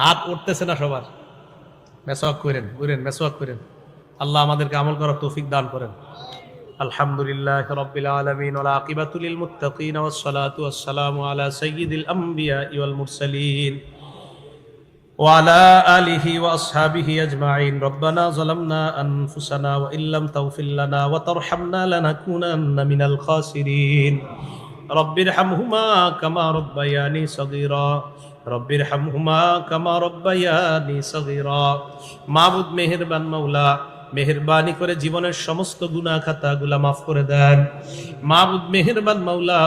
হাত উঠতেছে না সবার মেসওয়াক করেন করেন মেসওয়াক করেন আল্লাহ আমাদেরকে আমল করার তৌফিক দান করেন আলহামদুলিল্লাহ রব্বিল আলামিন ওয়া আকিবাতু লিল মুত্তাকিন ওয়াস সালাতু ওয়াস সালামু আলা সাইয়্যিদিল আমবিয়া ওয়াল মুরসালিন وعلى آله وأصحابه أجمعين ربنا ظلمنا أنفسنا وإن لم تغفر لنا وترحمنا لنكونن من الخاسرين رب ارحمهما كما ربياني صغيرا রব্বির হামহুমা কামা রব্বায়ানি সগীরা। মাবুদ, মেহেরবান মাওলা, মেহেরবানি করে জীবনের সমস্ত গুনাহ খাতাগুলা মাফ করে দেন। মাবুদ, মেহেরবান মাওলা,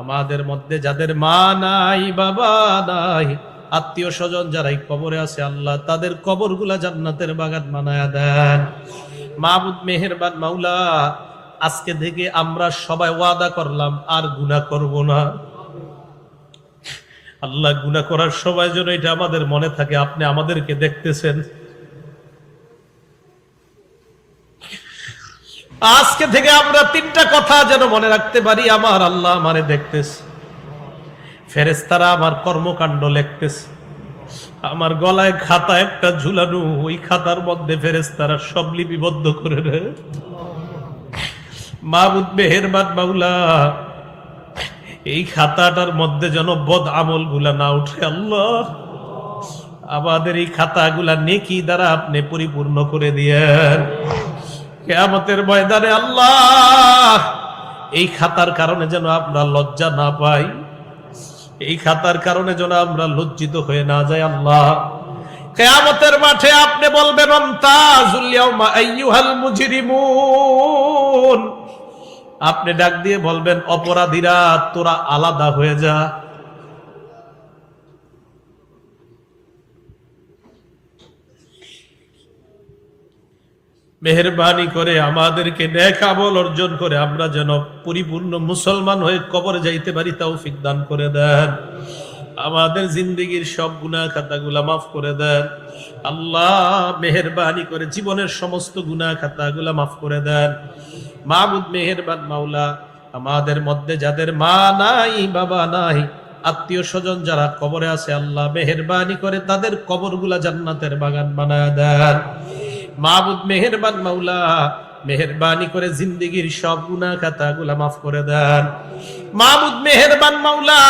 আমাদের মধ্যে যাদের মা নাই, বাবা নাই, আত্মীয় স্বজন যারা এই কবরে আছে, আল্লাহ তাদের কবরগুলা জান্নাতের বাগান বানায়া দেন। মাবুদ, মেহেরবান মাওলা, আজকে থেকে আমরা সবাই ওয়াদা করলাম, আর গুনাহ করব না। আল্লাহ গুনাহ করার সময় যেন এটা আমাদের মনে থাকে, আপনি আমাদেরকে দেখতেছেন। আজকে থেকে আমরা তিনটা কথা যেন মনে রাখতে পারি, আমার আল্লাহ আমারে দেখতেছে। ফেরেস্তারা আমার কর্মকাণ্ড লিখতেছে। আমার গলায় খাতা, একটা ঝুলানো, ওই খাতার মধ্যে ফেরেস্তারা সব লিপিবদ্ধ করে রে মাহবুদ মেহেরবান মাওলা এই খাতাটার মধ্যে যেন বদ আমলগুলা না উঠে, আল্লাহ। আমাদের এই খাতাগুলা নেকি দ্বারা আপনি পরিপূর্ণ করে দিয়েন। কেয়ামতের ময়দানে আল্লাহ, এই খাতার কারণে যেন আমরা লজ্জা না পাই। এই খাতার কারণে যেন আমরা লজ্জিত হয়ে না যাই, আল্লাহ। কেয়ামতের মাঠে আপনি বলবেন আইয়ুহাল মুজরিমুন। আপনি ডাক দিয়ে বলবেন, অপরাধীরা, তোরা আলাদা হয়ে যা। মেহরবানি করে আমাদেরকে ন্যাক আমল অর্জন করে আমরা যেন পরিপূর্ণ মুসলমান হয়ে কবরে যাইতে পারি তাও দান করে দেন। আমাদের জিন্দগির সব গুনাহ খাতাগুলা মাফ করে দেন। আল্লাহ মেহরবানি করে জীবনের সমস্ত গুনাহ খাতাগুলা মাফ করে দেন। মাহবুদ মেহেরবান মাওলা, আমাদের মধ্যে যাদের মা নাই, বাবা নাই, আত্মীয় স্বজন যারা কবরে আছে, আল্লাহ মেহরবানি করে তাদের কবরগুলা জান্নাতের বাগান বানায় দেন। মাহবুদ মেহেরবান মাওলা, মেহরবানি করে জিন্দগির সব গুনাহ খাতাগুলা মাফ করে দেন। মাহবুদ মেহেরবান মাওলা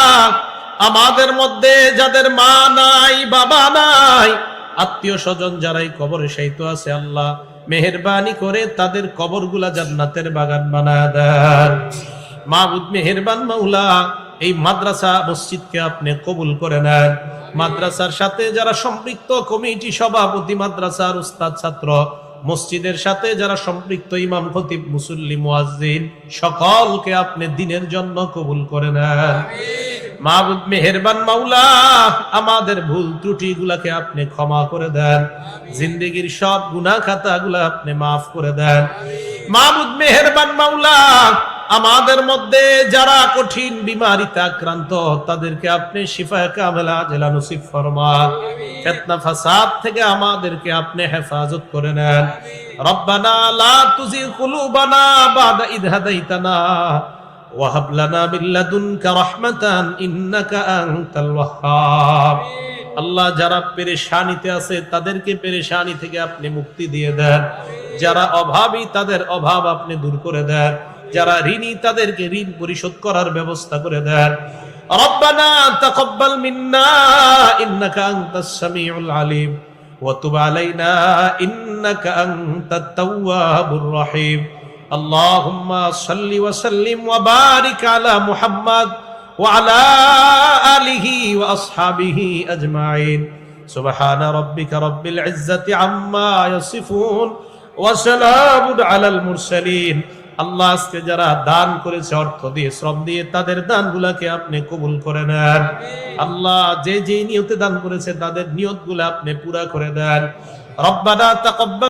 আমাদের মধ্যে যাদের মা নাই, বাবা নাই, আত্মীয় স্বজন যারাই কবরে সাইতো আছে, আল্লাহ মেহরবানি করে তাদের কবরগুলা জান্নাতের বাগান বানায় দেন। মাহবুদ মেহেরবান মাওলা, এই মাদ্রাসা মসজিদকে আপনি কবুল করে নেন। মাদ্রাসার সাথে যারা সম্পৃক্ত কমিটি সভাপতি, মাদ্রাসার উস্তাদ, ছাত্র, মসজিদের সাথে যারা সম্পৃক্ত ইমাম, খতিব, মুসল্লি, মুয়াজ্জিন, সকলকে আপনি দিনের জন্য কবুল করে নেন। মাহবুদ মেহেরবান মাওলা আমাদের ভুল ত্রুটি গুলাকে আপনি ক্ষমা করে দেন। জিন্দগির সব গুনাহ খাতা গুলা আপনি মাফ করে দেন। মাহবুদ মেহেরবান মাওলা আমাদের মধ্যে যারা কঠিন বিমারিতে আক্রান্ত তাদেরকে আপনি শিফায় কামেলা জেলা নসিব ফরমান। ফেতনা ফাসাদ থেকে আমাদেরকে আপনি হেফাজত করে নেন। রব্বানা লা তুজি কুলুবানা বাদা ইদ হাদাইতানা। ওয়াহাব লানা মিন লাদুনকা রাহমাতান ইন্নাকা আনতাল ওয়াহ্হাব আল্লাহ যারা পেরেশানিতে আছে তাদেরকে পেরেশানি থেকে আপনি মুক্তি দিয়ে দেন যারা অভাবী তাদের অভাব আপনি দূর করে দেন যারা ঋণী তাদেরকে ঋণ পরিশোধ করার ব্যবস্থা করে দেন ربنا تقبل منا انك انت السميع العليم وتب علينا انك انت التواب الرحيم আল্লাহুম্মা যারা দান করেছে অর্থ দিয়ে শ্রম দিয়ে তাদের দান গুলাকে আপনি কবুল করে নেন। আল্লাহ যে যে নিয়তে দান করেছে তাদের নিয়তগুলো আপনি পুরা করে দেন। রব্বানা তাকাব্বাল